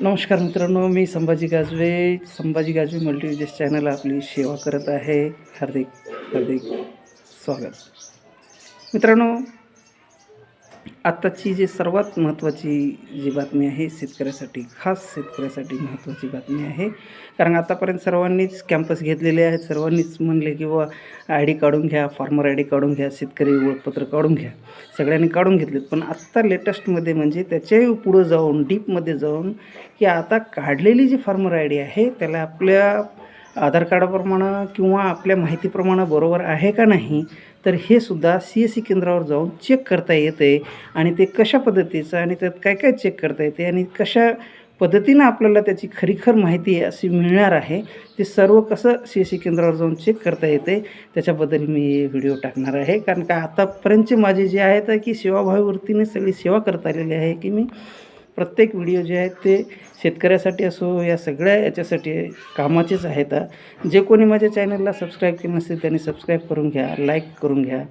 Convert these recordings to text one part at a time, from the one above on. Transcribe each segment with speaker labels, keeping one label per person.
Speaker 1: नमस्कार मित्रांनो मी संभाजी गाजवे. संभाजी गाजवे मल्टीविजेस चॅनल आपली सेवा करत आहे. हार्दिक हार्दिक स्वागत. मित्रांनो आत्ताची जी सर्वात महत्त्वाची जी बातमी आहे शेतकऱ्यासाठी खास शेतकऱ्यासाठी महत्त्वाची बातमी आहे. कारण आतापर्यंत सर्वांनीच कॅम्पस घेतलेले आहेत सर्वांनीच म्हणले की बुवा आय डी काढून घ्या फार्मर आय डी काढून घ्या शेतकरी ओळखपत्र काढून घ्या. सगळ्यांनी काढून घेतलेत. पण आत्ता लेटेस्टमध्ये म्हणजे त्याच्याही पुढं जाऊन डीपमध्ये जाऊन की आता काढलेली जी फार्मर आय डी आहे त्याला आपल्या आधार कार्डाप्रमाणं किंवा आपल्या माहितीप्रमाणं बरोबर आहे का नाही तर हे सुद्धा सी एस सी केंद्रावर जाऊन चेक करता येते. आणि ते कशा पद्धतीचं आणि त्यात काय काय चेक करता येते आणि कशा पद्धतीनं आपल्याला त्याची खरीखर माहिती अशी मिळणार आहे ते सर्व कसं सी एस सी केंद्रावर जाऊन चेक करता येते त्याच्याबद्दल मी व्हिडिओ टाकणार आहे. कारण का आतापर्यंतचे माझे जे आहेत की सेवाभावी वृत्तीने सगळी सेवा करता आलेली आहे की मी प्रत्येक व्हिडिओ जे आहेत ते शेतकऱ्यासाठी असो या सगळ्या याच्यासाठी कामाचेच आहेत जे कोणी माझ्या चॅनलला सबस्क्राईब केलं नसेल त्यांनी सबस्क्राईब करून घ्या लाईक करून घ्या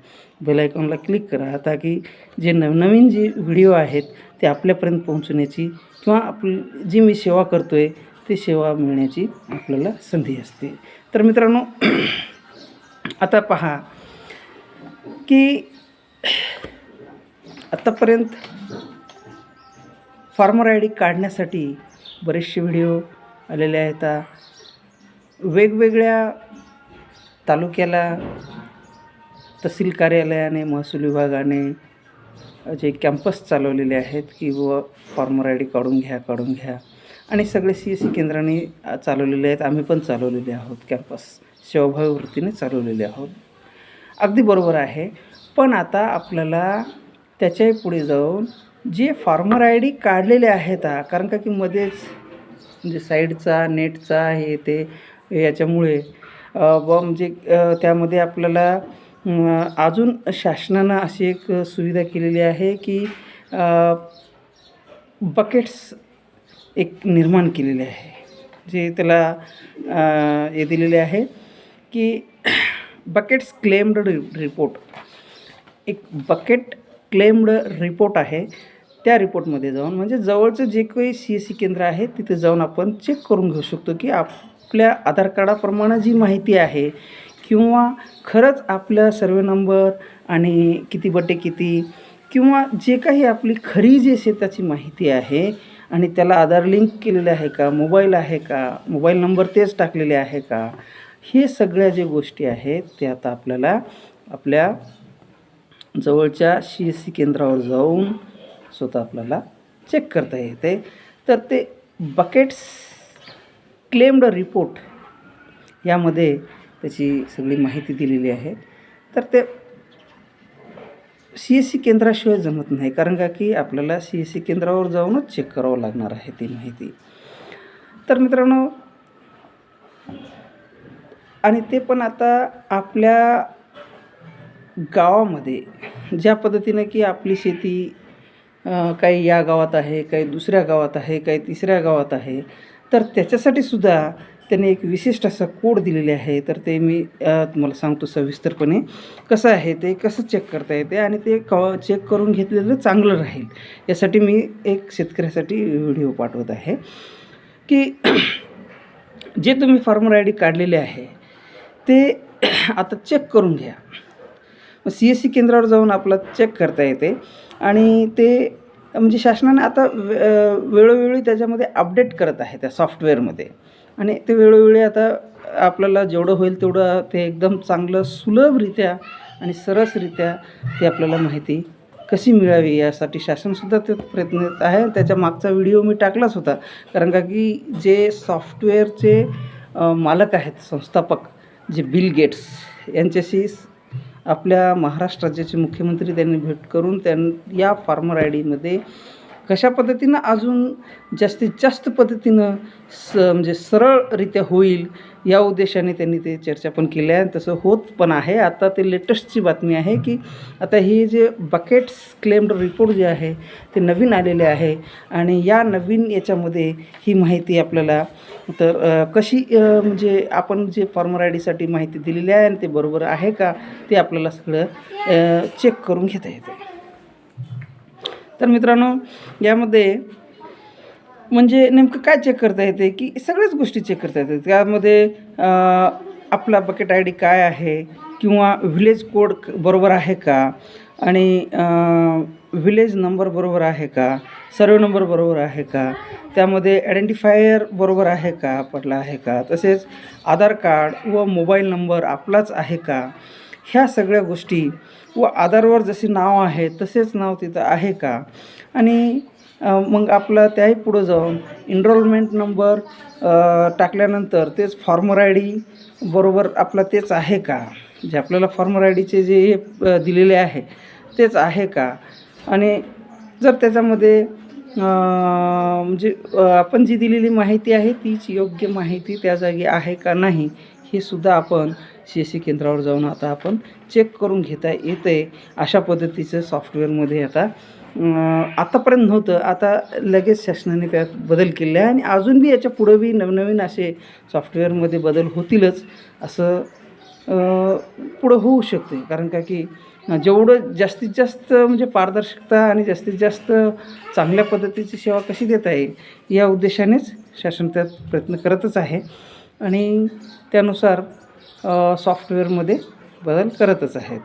Speaker 1: बेल आयकॉनला क्लिक करा ताकी जे नवनवीन जी व्हिडिओ आहेत ते आपल्यापर्यंत पोहोचण्याची किंवा आपली जी मी सेवा करतो आहे ती सेवा मिळण्याची आपल्याला संधी असते. तर मित्रांनो आता पहा की आत्तापर्यंत फार्मर आय डी काढण्यासाठी बरेचसे व्हिडिओ आलेले आहेत. वेगवेगळ्या तालुक्याला तहसील कार्यालयाने महसूल विभागाने जे कॅम्पस चालवलेले आहेत की व फॉर्मर आय डी काढून घ्या काढून घ्या. आणि सगळे सी एस सी केंद्राने चालवलेले आहेत. आम्ही पण चालवलेले आहोत कॅम्पस. सेवाभावी वृत्तीने चालवलेले आहोत. अगदी बरोबर आहे. पण आता आपल्याला त्याच्याही पुढे जाऊन जे फार्मर आय डी काढलेले आहेत कारण का की मध्येच म्हणजे साईडचा नेटचा हे ते याच्यामुळे व म्हणजे त्यामध्ये आपल्याला अजून शासनानं अशी एक सुविधा केलेली आहे की बकेट्स एक निर्माण केलेले आहे. जे त्याला हे दिलेले आहे की बकेट्स क्लेम्ड रि रिपोर्ट एक बकेट क्लेम्ड रिपोर्ट आहे. त्या रिपोर्टमध्ये जाऊन म्हणजे जवळचं जे काही सी एस सी केंद्र आहे तिथे जाऊन आपण चेक करून घेऊ शकतो की आपल्या आधार कार्डाप्रमाणे जी माहिती आहे किंवा खरंच आपल्या सर्वे नंबर आणि किती बटे किती किंवा जे काही आपली खरी जी शेताची माहिती आहे आणि त्याला आधार लिंक केलेले आहे का मोबाईल आहे का मोबाईल नंबर तेच टाकलेले आहे का हे सगळ्या ज्या गोष्टी आहेत ते आता आपल्याला आपल्या जवळच्या सी एस सी केंद्रावर जाऊन स्वतः आपल्याला चेक करता येते. तर ते बकेट्स क्लेम्ड रिपोर्ट यामध्ये त्याची सगळी माहिती दिलेली आहे. तर ते सी एस सी केंद्राशिवाय जमत नाही कारण का की आपल्याला सी एस सी केंद्रावर जाऊनच चेक करावं लागणार आहे ती माहिती. तर मित्रांनो आणि ते पण आता आपल्या गावामध्ये ज्या पद्धतीनं की आपली शेती काही या गावात आहे काही दुसऱ्या गावात आहे काही तिसऱ्या गावात आहे तर त्याच्यासाठी सुद्धा त्यांनी एक विशिष्ट असं कोड दिलेले आहे. तर ते मी तुम्हाला सांगतो सविस्तरपणे. कसं आहे ते कसं चेक करता येते आणि ते क चेक करून घेतलेलं चांगलं राहील. यासाठी मी एक शेतकऱ्यासाठी व्हिडिओ पाठवत आहे. की जे तुम्ही फार्मर आय डी काढलेले आहे ते आता चेक करून घ्या. मग सी एस सी केंद्रावर जाऊन आपला चेक करता येते. आणि ते म्हणजे शासनाने आता वे- वेळोवेळी त्याच्यामध्ये अपडेट करत आहे त्या सॉफ्टवेअरमध्ये आणि ते वेळोवेळी आता आपल्याला जेवढं होईल तेवढं ते एकदम चांगलं सुलभरित्या आणि सरसरित्या ते आपल्याला माहिती कशी मिळावी यासाठी शासनसुद्धा ते प्रयत्न आहे. त्याच्या मागचा व्हिडिओ मी टाकलाच होता. कारण का की जे सॉफ्टवेअरचे मालक आहेत संस्थापक जे बिल गेट्स यांच्याशी आपल्या महाराष्ट्र राज्याचे मुख्यमंत्री त्यांनी भेट करून त्यां या फार्मर आय डीमध्ये कशा पद्धतीनं अजून जास्तीत जास्त पद्धतीनं स म्हणजे सरळरित्या होईल या उद्देशाने त्यांनी ते चर्चा पण केली आहे तसं होत पण आहे. आता ते लेटेस्टची बातमी आहे की आता हे जे बकेट्स क्लेम्ड रिपोर्ट जे आहे ते नवीन आलेले आहे आणि या नवीन याच्यामध्ये ही माहिती आपल्याला तर कशी म्हणजे आपण जे फॉर्मर आय डीसाठी माहिती दिलेली आहे आणि ते बरोबर आहे का ते आपल्याला सगळं चेक करून घेता येते. तर मित्रांनो यामध्ये म्हणजे नेमकं काय चेक करता येते की सगळ्याच गोष्टी चेक करता येतात. त्यामध्ये आपला बकेट आय डी काय आहे किंवा व्हिलेज कोड बरोबर आहे का? आणि व्हिलेज नंबर बरोबर आहे का? सर्व नंबर बरोबर आहे का? त्यामध्ये आयडेंटिफायर बरोबर आहे का? पडला आहे का? तसेच आधार कार्ड व मोबाईल नंबर आपलाच आहे का? ह्या सगळ्या गोष्टी व आधारवर जसे नाव आहे तसेच नाव तिथं आहे का? आणि मग आपलं त्याही पुढं जाऊन इनरोलमेंट नंबर टाकल्यानंतर तेच फॉर्मर आय डी बरोबर आपलं तेच आहे का? जे आपल्याला फॉर्मर आय डीचे जे हे दिलेले आहे तेच आहे का? आणि जर त्याच्यामध्ये म्हणजे आपण जी दिलेली माहिती आहे तीच योग्य माहिती त्या जागी आहे का नाही हे सुद्धा आपण सी एस सी केंद्रावर जाऊन आता आपण चेक करून घेता येतं आहे अशा पद्धतीचं सॉफ्टवेअरमध्ये आता आतापर्यंत नव्हतं. आता लगेच शासनाने त्यात बदल केले आहे आणि अजून बी याच्या पुढं बी नवनवीन असे सॉफ्टवेअरमध्ये बदल होतीलच असं पुढं होऊ शकते कारण का की जेवढं जास्तीत जास्त म्हणजे पारदर्शकता आणि जास्तीत जास्त चांगल्या पद्धतीची सेवा कशी देता येईल या उद्देशानेच शासन त्यात प्रयत्न करतच आहे आणि त्यानुसार सॉफ्टवेअरमध्ये बदल करतच आहेत.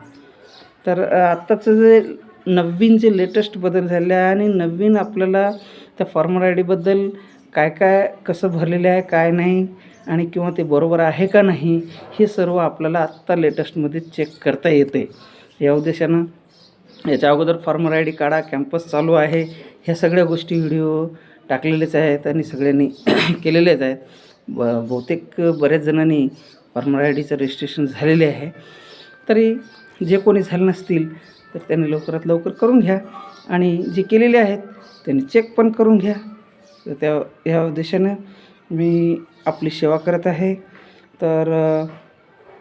Speaker 1: तर आत्ताचं जे नवीन जे लेटेस्ट बदल झाले आहे आणि नवीन आपल्याला त्या फॉर्मर आय डीबद्दल काय काय कसं भरलेलं आहे काय नाही आणि किंवा ते बरोबर आहे का नाही हे सर्व आपल्याला आत्ता लेटेस्टमध्ये चेक करता येते. या उद्देशानं याच्या अगोदर फॉर्मर आय डी काढा कॅम्पस चालू आहे. ह्या सगळ्या गोष्टी व्हिडिओ टाकलेलेच आहेत आणि सगळ्यांनी केलेलेच आहेत. ब बहुतेक बऱ्याच जणांनी फॉर्मर आय डीचं रजिस्ट्रेशन झालेले आहे. तरी जे कोणी झाले नसतील तर त्यांनी लवकरात लवकर करून घ्या. आणि जे केलेले आहेत त्यांनी चेक पण करून घ्या. तर त्या ह्या उद्देशानं मी आपली सेवा करत आहे. तर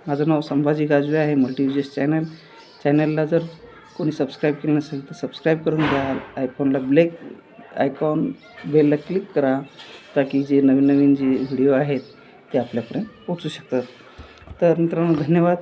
Speaker 1: माझं नाव संभाजी गाजवे आहे मल्टीविजेस चॅनल. चॅनलला जर कोणी सबस्क्राईब केलं नसेल तर सबस्क्राईब करून घ्या. आयकॉनला ब्लेक आयकॉन बेलला क्लिक करा ताकी जे नवीन नवीन जे व्हिडिओ आहेत ते आपल्यापर्यंत पोचू शकतात. तर मित्रांनो धन्यवाद.